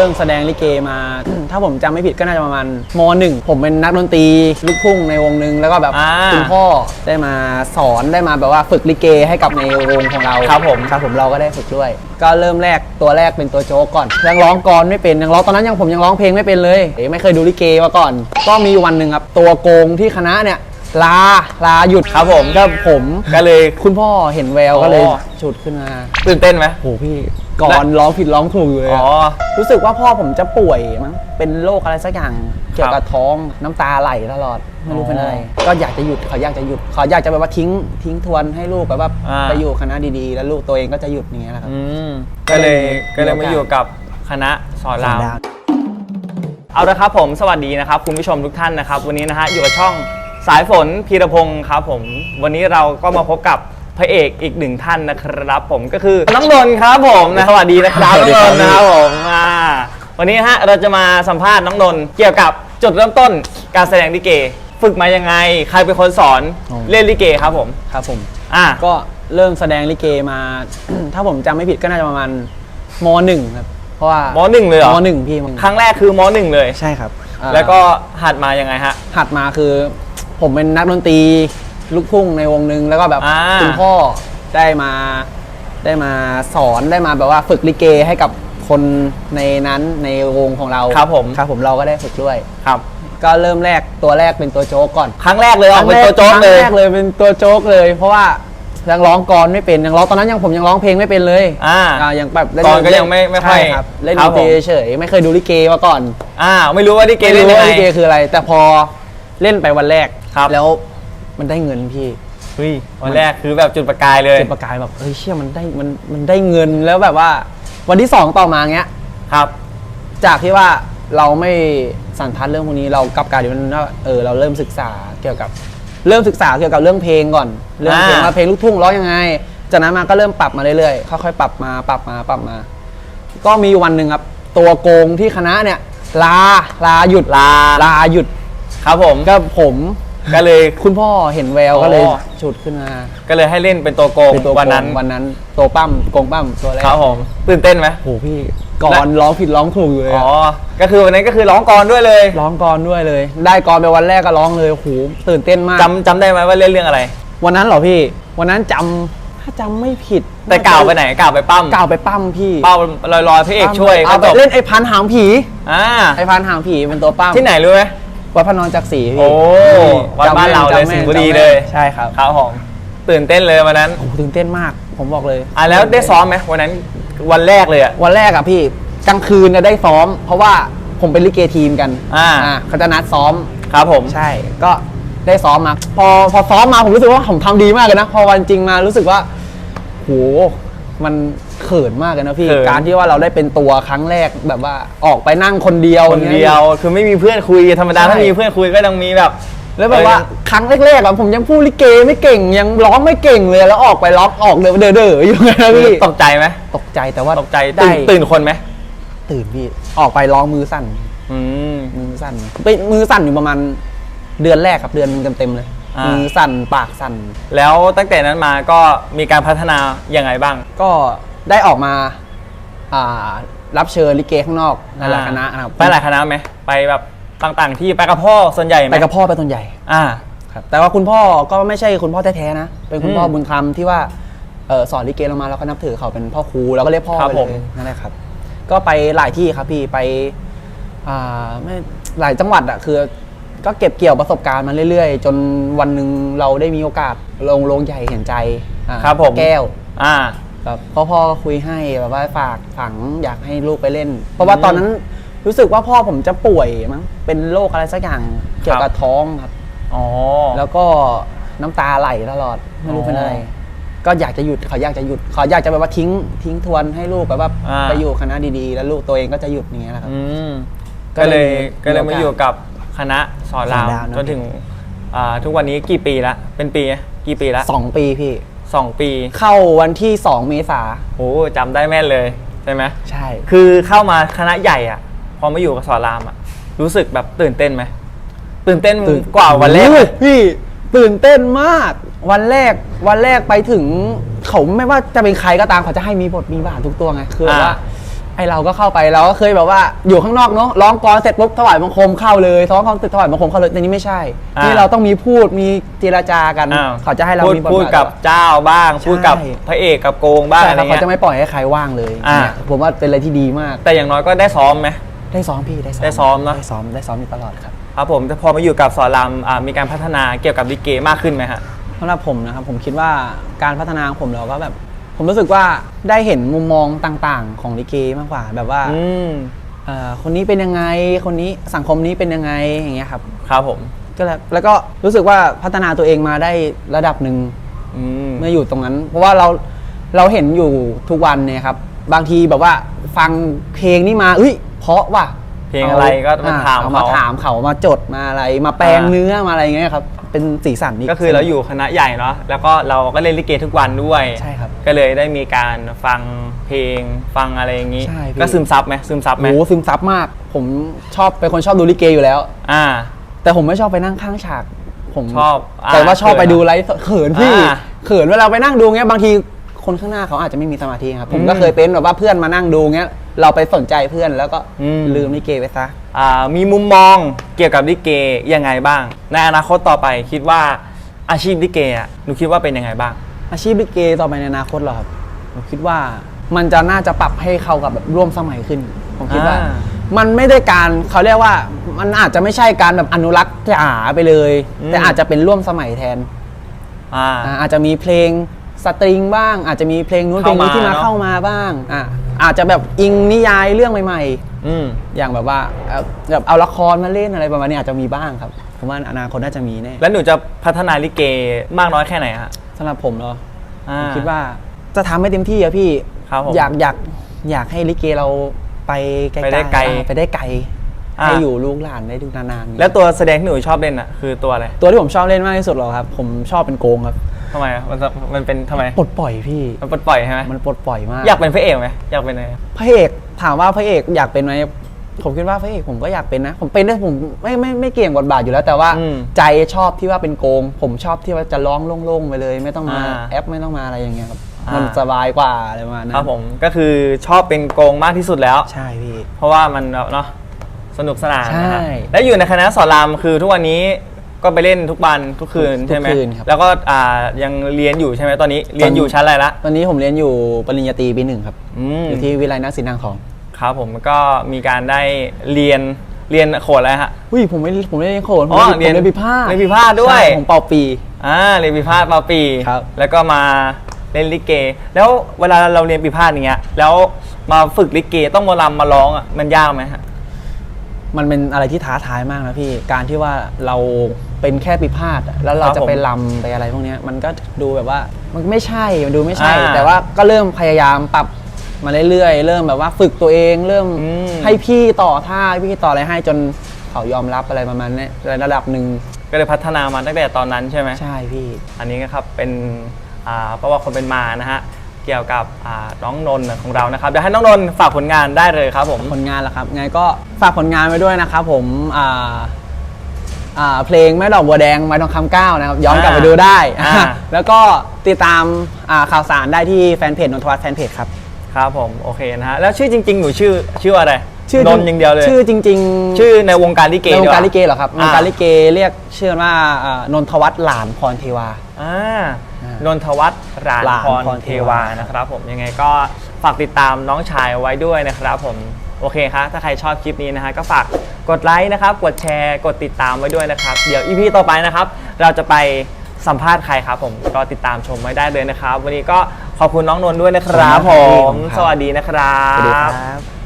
ริ่มแสดงลิเกมา ถ้าผมจำไม่ผิดก็น่าจะประมาณมหนึ่งผมเป็นนักดนตรีลูกทุ่งในวงหนึ่งแล้วก็แบบอ่า คุณพ่อได้มาสอนได้มาแบบว่าฝึกลิเกให้กับในวงของเราครับผมครับผมเราก็ได้ฝึกด้วย ก็เริ่มแรกตัวแรกเป็นตัวโจ๊กก่อนยังร้องกรไม่เป็นยังร้องตอนนั้นยังผมยังร้องเพลงไม่เป็นเลยเอ๋ไม่เคยดูลิเกมาก่อน ก็มีวันหนึ่งครับตัวโกงที่คณะเนี่ยลาลาหยุดครับผมก็ผม ก็เลย คุณพ่อเห็นแววอ๋อก็เลยฉุดขึ้นมา ตื่นเต้นไหม โหพี่ ก่อนร้องผิดร้องถูกอยู่เลยอ๋อะอรู้สึกว่าพ่อผมจะป่วยมั้งเป็นโรคอะไรสักอย่างเกี่ยวกับท้องน้ำตาไหลตลอดไม่รู้เป็นอะไร ก็อยากจะหยุดเขาอยากจะหยุดเขาอยากจะแบบว่าทิ้งทิ้งทวนให้ลูกแบบว่าอ่า ไปอยู่คณะดีๆ แล้วลูกตัวเองก็จะหยุดอย่างเงี้ยแหละครับ อืมก็เลยก็เลยมาอยู่กับคณะสอนราม เอาละครับผมสวัสดีนะครับคุณผู้ชมทุกท่านนะครับ วันนี้นะฮะอยู่กับช่องสายฝนพีรพงศ์ครับผม วันนี้เราก็มาพบกับ พระเอกอีกหนึ่งท่านนะครับผมก็คือน้องนนท์ครับผมนะสวัสดีนะครับสวัน้สองดีนครับนท์นะครับผมอ่าวันนี้ฮะเราจะมาสัมภาษณ์น้องนนท์เกี่ยวกับจุดเริ่มต้นการแสดงลิเก ฝึกมายังไง ใครเป็นคนสอนเล่นลิเกครับผม ครับผม อ่าก็เริ่มแสดงลิเกมา ถ้าผมจำไม่ผิดก็น่าจะประมาณมหนึ่งครับ เพราะว่ามหนึ่งเลยเหรอมหนึ่งพี่มึงครั้งแรกคือมหนึ่งเลย ใช่ครับอ่าแล้วก็หัดมายังไงฮะ หัดมาคือ ผมเป็นนักดนตรี ลูกทุ่งในวงหนึ่งแล้วก็แบบอ่า คุณพ่อได้มาได้มาสอนได้มาแบบว่าฝึกลิเกให้กับคนในนั้นในวงของเราครับผมครับผมเราก็ได้ฝึกด้วย ครับ ก็เริ่มแรกตัวแรกเป็นตัวโจ๊กก่อนครั้งแรกเลยออกเป็นตัวโจ๊กเลย ครั้งแรกเลยเป็นตัวโจ๊กเลย เพราะว่ายังร้องกรไม่เป็นยังร้องตอนนั้นยังผมยังร้องเพลงไม่เป็นเลยอ่าอ่ายังแบบเล่นกรก็ยังไม่ไม่ค่อยใช่ครับเล่นครัดบนตรีผม เฉยๆไม่เคยดูลิเกมาก่อน อ่า ไม่รู้ว่าลิเกเล่นไม่ยังรู้ไงว่าลิเกคืออะไร แต่พอเล่นไปวันแรกครับแล้ว มันได้เงินพี่เฮ้ยวันแรกคือแบบจุดประกายเลย จุดประกายแบบเฮ้ยเชื่อมันได้มันมันได้เงินแล้วแบบว่า วันที่สองต่อมาเงี้ยครับ จากที่ว่าเราไม่สันทัดเรื่องพวกนี้เรากลับกลายเป็นว่าเออเราเริ่มศึกษาเกี่ยวกับเริ่มศึกษาเกี่ยวกับเรื่องเพลงก่อน เรื่องเพลงอ่าว่าเพลงลูกทุ่งร้องยังไง จากนั้นมาก็เริ่มปรับมาเรื่อยๆค่อยๆปรับมาปรับมาปรับมา ก็มีวันหนึ่งครับ ตัวโกงที่คณะเนี่ย ลาลาหยุดลาลาหยุด ครับผมก็ผม ก็เลย คุณพ่อเห็นแววอ๋อก็เลยฉุดขึ้นมาก็เลยให้เล่นเป็นตัวโกงเป็นตัววันโกนั้นงวันนั้นตัวปั้มโกงปั้มตัวแรกครับผมตื่นเต้นไหม โอ้โหพี่ก่อนร้องผิดร้องถูกอยู่เลยอ๋อะอก็คือวันนั้นก็คือร้องกรด้วยเลยร้องกรด้วยเลย ได้กรไปวันแรกก็ร้องเลยโอ้โหตื่นเต้นมากจำจำได้ไหมว่าเล่นเรื่องอะไร วันนั้นเหรอพี่ วันนั้นจำถ้าจำไม่ผิดแต่กล่าวไปไหนกล่าวไปปั้มกล่าวไปปั้มพี่เป้าลอยลอยๆพระเอกช่วยเอาก็ไปจบเล่นไอ้พันหางผีอ่าไอ้พันหางผีเป็นตัวปั้มที่ไหนรู้ไหม วัดพระนอนจักรีพี่โอ้วัดจำบ้านเราเลยจำแม่สิงห์บุรีจำแม่เลย ใช่ครับครับผมตื่นเต้นเลยวันนั้นโอ้โหตื่นเต้นมาก ผมบอกเลยอะแล้วได้ซ้อมไหมวันนั้นวันแรกเลยอะวันแรกอะพี่กลางคืนเนี่ยได้ซ้อม เพราะว่าผมเป็นลิเกทีมกันอ่าเขาจะนัดซ้อมครับผมใช่ก็ได้ซ้อมมา พอพอซ้อมมาผมรู้สึกว่าผมทำดีมากเลยนะ พอวันจริงมารู้สึกว่าโห มันเขินมากเลยนะพี่ เขิน การที่ว่าเราได้เป็นตัวครั้งแรกแบบว่าออกไปนั่งคนเดียวคนเดียว คือไม่มีเพื่อนคุยธรรมดาใช่ ถ้ามีเพื่อนคุยก็ต้องมีแบบ แล้วแบบว่าครั้งแรกๆอะผมยังพูดลิเกไม่เก่งยังร้องไม่เก่งเลยแล้วออกไปร้องออกเดอเดอๆอยู่ไงนะพี่ตกใจไหมตกใจแต่ว่าตกใจได้ตื่นตื่นคนไหมตื่นพี่ออกไปร้องมือสั่น อืม มือสั่นไปมือสั่นอยู่ประมาณเดือนแรกครับเดือนหนึงเต็มๆเลย อ่ามื มือสั่นปากสั่น แล้วตั้งแต่นั้นมาก็มีการพัฒนาอย่างไรบ้าง ก็ได้ออกมาอ่ารับเชิญลิเกข้างนอกในหลายคณะนะครับไปหลายคณะไหมไปแบบต่างๆ ที่ไปกับพ่อส่วนใหญ่ไหมไปกับพ่อไปตอนใหญ่ อ่า ครับแต่ว่าคุณพ่อก็ไม่ใช่คุณพ่อแท้ๆนะ เป็นคุณพ่ออืมบุญคำที่ว่าเออสอนลิเกเรามาเราก็นับถือเขาเป็นพ่อครูแล้วก็เรียกพ่อครับไปผเลม ยนั่นแหละครับ ก็ไปหลายที่ครับพี่ไปอ่าไม่หลายจังหวัดอะคือ ก็เก็บเกี่ยวประสบการณ์มาเรื่อยๆ จนวันหนึ่งเราได้มีโอกาสลงลงใหญ่เห็นใจอ่าครับผม แก้ว อ่า แบบพ่อพ่อคุยให้แบบว่าฝากฝังอยากให้ลูกไปเล่น เพราะว่าตอนนั้นรู้สึกว่าพ่อผมจะป่วยมั้งเป็นโรคอะไรสักอย่างเกี่ยวกับ ท้องครับ อ๋อ แล้วก็น้ำตาไหลตลอดไม่รู้เป็นอะไร อ๋อก็อยากจะหยุดเขาอยากจะหยุดเขาอยากจะแบบว่าทิ้งทิ้งทวนให้ลูกแบบว่าอ่า ไปอยู่คณะดีๆ แล้วลูกตัวเองก็จะหยุดอย่างเงี้ยนะครับ อืมก็ก็เลเลยยก็เลยมาอยู่กับ คณะสอนรามสอนรามนะ จนถึงอ่าทุกวันนี้กี่ปีละเป็นปีไหมกี่ปีละสองปีพี่ สองปีเข้าวันที่ 2 เมษาโหจำได้แม่นเลยใช่ไหมใช่ คือเข้ามาคณะใหญ่อะ พอมาอยู่กับสอนรามอะ รู้สึกแบบตื่นเต้นไหมตื่นเต้นกว่าวันแรกไหมโอ้ยพี่ตื่นเต้นมาก วันแรกวันแรกไปถึงเขาไม่ว่าจะเป็นใครก็ตามเขาจะให้มีบทมีบาททุกตัวไงคือแบบว่าไอไอเราก็เข้าไปเราก็เคยแบบว่าอยู่ข้างนอกเนาะร้องกลอนเสร็จปุ๊บถวายบังคมเข้าเลยร้องกลอนเสร็จถวายบังคมเข้าเลยแต่นี่ไม่ใช่อ่านี่เราต้องมีพูดมีเจรจากัน อ้าวเขาจะให้เราพูดมีบทพูดบาท กับเจ้าบ้างใช่พูดกับพระเอกกับโกงบ้างใช่อะไรครับเขาเงี้ย จะไม่ปล่อยให้ใครว่างเลยอ่า เนี่ยผมว่าเป็นอะไรที่ดีมาก แต่อย่างน้อยก็ได้ซ้อมไหม ได้ซ้อมพี่ได้ซ้อมได้ซ้อมเนอะ ได้ซ้อมได้ซ้อมอยู่ตลอดครับครับผมแต่พอมาอยู่กับสอนรามอ่ามีการพัฒนาเกี่ยวกับลิเกมากขึ้นไหมฮะ สำหรับผมนะครับผมคิดว่าการพัฒนาของผมเราก็แบบ ผมรู้สึกว่าได้เห็นมุมมองต่างๆ ของลิเกมากกว่า แบบว่าอืมเอ่อคนนี้เป็นยังไง คนนี้สังคมนี้เป็นยังไงอย่างเงี้ยครับ ครับผมก็แล้วแล้วก็รู้สึกว่าพัฒนาตัวเองมาได้ระดับหนึ่ง อืม เมื่ออยู่ตรงนั้น เพราะว่าเราเราเห็นอยู่ทุกวันเนี่ยครับ บางทีแบบว่าฟังเพลงนี้มาเอ้ยเพราะว่ะ เพลงอะไรก็มาถามเอมาเขาถามเขามาจดมาอะไร มาแปลงอ่าเนื้อมาอะไรอย่างเงี้ยครับ เป็นสีสันนี่ก็คือเราอยู่คณะใหญ่เนาะแล้วก็เราก็เล่นลิเกทุกวันด้วยใช่ครับก็เลยได้มีการฟังเพลงฟังอะไรอย่างนี้ใช่พี่ก็ซึมซับไหมซึมซับไหมโหซึมซับมาก ผมชอบเป็นคนชอบดูลิเกอยู่แล้ว อ่า แต่ผมไม่ชอบไปนั่งข้างฉากผมชอบอ่าแต่ว่าชอบไปเขินดูไลฟ์สดเขินพี่อ่าเขินเวลาไปนั่งดูเงี้ยบางทีคนข้างหน้าเขาอาจจะไม่มีสมาธิครับผมก็อืมเคยเป็นแบบว่าเพื่อนมานั่งดูเงี้ย เราไปสนใจเพื่อนแล้วก็อืม ลืมลิเกไปซะ อ่ามีมุมมองเกี่ยวกับลิเกยังไงบ้าง ในอนาคตต่อไปคิดว่าอาชีพลิเกอะหนูคิดว่าเป็นยังไงบ้าง อาชีพลิเกต่อไปในอนาคตเหรอครับผมคิดว่ามันจะน่าจะปรับให้เข้ากับแบบร่วมสมัยขึ้น ผมคิดว่า อ่ามันไม่ได้การเขาเรียกว่ามันอาจจะไม่ใช่การแบบอนุรักษ์จ๋าไปเลย อืม แต่อาจจะเป็นร่วมสมัยแทนอ่า อ่าอาจจะมีเพลง สตริงบ้าง อาจจะมีเพลงนู้นเพลเข้างนี้ที่มามาเนอะเข้ามาบ้างอะอาจจะแบบอิงนิยายเรื่องใหม่อืมๆอย่างแบบว่าเอ่อแบบเอาละครมาเล่นอะไรประมาณนี้อาจจะมีบ้างครับผมว่าอนาคตน่าจะมีแน่แล้วหนูจะพัฒนาลิเกมากน้อยแค่ไหนฮะสำหรับผมเนาะอ่าผมคิดว่าจะทำให้เต็มที่อะพี่ครับผมอยากอยากอยากให้ลิเกเราไปไกลๆไปได้ไกล อ่าไปได้ไกลอ่า ให้อยู่ลูกหลานได้ดูนานๆแล้วตัวแสดงที่หนูชอบเล่นอะ คือตัวอะไรตัวที่ผมชอบเล่นมากที่สุดหรอครับ ผมชอบเป็นโกงครับทำไมอะมันจะมันเป็นทำไม ปลดปล่อยพี่ มันปลดปล่อยใช่ไหมมันปลดปล่อยมากอยากเป็นพระเอกไหมอยากเป็นอะไรพระเอกถามว่าพระเอกอยากเป็นไหมผมคิดว่าพระเอกผมก็อยากเป็นนะ ผมเป็นได้ผมไม่ไม่ไม่เกี่ยงบทบาทอยู่แล้วแต่ว่า อืม ใจชอบที่ว่าเป็นโกง ผมชอบที่ว่าจะร้องโล่งๆไปเลย ไม่ต้องมาอ่าแอปไม่ต้องมาอะไรอย่างเงี้ยครับอ่ามัมันสบายกว่าอะไรประมาณนั้นครับผมก็คือชอบเป็นโกงมากที่สุดแล้ว ใช่พี่ เพราะว่ามันแบบเนาะ สนุกสนานนะฮะใช่แล้วอยู่ในคณะสอนรามคือทุกวันนี้ก็ไปเล่นทุกวันทุกคืนทุกใช่ไหมคืนครับ แล้วก็อ่ายังเรียนอยู่ใช่ไหมตอนนี้เรียนอยู่ชั้นอะไรละตอนนี้ผมเรียนอยู่ปริญญาตรีปีหนึ่งครับ อืมอยู่ที่วิไลนักศิลป์นางทองครับผมก็มีการได้เรียนเรียนโขนอะไรฮะ อุ้ยผมไม่ผมไม่ได้เรียนโขนผมอ๋อเรียนผมเรียนพิพาทเรียนพิพาทด้วย ใช่ผมเป่าปี อ่าเรียนปีพาทมาปี ครับ แล้วก็มาเล่นลิเก แล้วเวลาเราเรียนปีพาทอย่างเงี้ยแล้วมาฝึกลิเกต้องมาลำมาร้องอะมันยากไหมฮะ มันเป็นอะไรที่ท้าทายมากนะพี่ การที่ว่าเราเป็นแค่ปีพาดอะแล้วเราครับจะผมไปลำไปอะไรพวกเนี้ยมันก็ดูแบบว่ามันไม่ใช่มันดูไม่ใช่ อ่าแต่ว่าก็เริ่มพยายามปรับมาเรื่อยๆเริ่มแบบว่าฝึกตัวเองเริ่มอืม ให้พี่ต่อท่าให้พี่ต่ออะไรให้จนเขายอมรับอะไรประมาณเนี้ยในระดับหนึ่งก็เลยพัฒนามาตั้งแต่ตอนนั้นใช่ไหม ใช่พี่ อันนี้นะครับเป็นอ่าประวัติคนเป็นมานะฮะ เกี่ยวกับอ่าน้องนนท์ของเรานะครับเดี๋ยวให้น้องนนท์ฝากผลงานได้เลยครับผม ผลงานละครับไงก็ฝากผลงานไว้ด้วยนะครับผมอ่าอ่าเพลงแม่ดอกบัวแดงไม้ทองคำเก้านะครับย้อนกลับไปดูได้ อ่า แล้วก็ติดตามอ่าข่าวสารได้ที่แฟนเพจนนทวัฒน์แฟนเพจครับ ครับผมโอเคนะฮะแล้วชื่อจริง ๆ หนูชื่อชื่ออะไรจรินนท์อย่างเดียวเลย ชื่อจริงๆชื่อในวงการลิเกในวงการดีลิเกเหรอครับอ่วงการลิเกเรียกชื่อว่าอ่านนทวัฒน์หลานพรเทวา อ่าอ่า นนนทวัฒน์รานหลานพรพรเทเทวาวานะครับ ผมยังไงก็ฝากติดตามน้องชายไว้ด้วยนะครับ ผมโอเคครับถ้าใครชอบคลิปนี้นะฮะก็ฝากกดไลค์นะครับ กดแชร์ กดติดตามไว้ด้วยนะครับ เดี๋ยวอีพีต่อไปนะครับ เราจะไปสัมภาษณ์ใครครับผมก็ติดตามชมไว้ได้เลยนะครับ วันนี้ก็ขอบคุณน้องนนท์ด้วยนะครับ ผม สวัสดีนะครัสวัสดีบครับ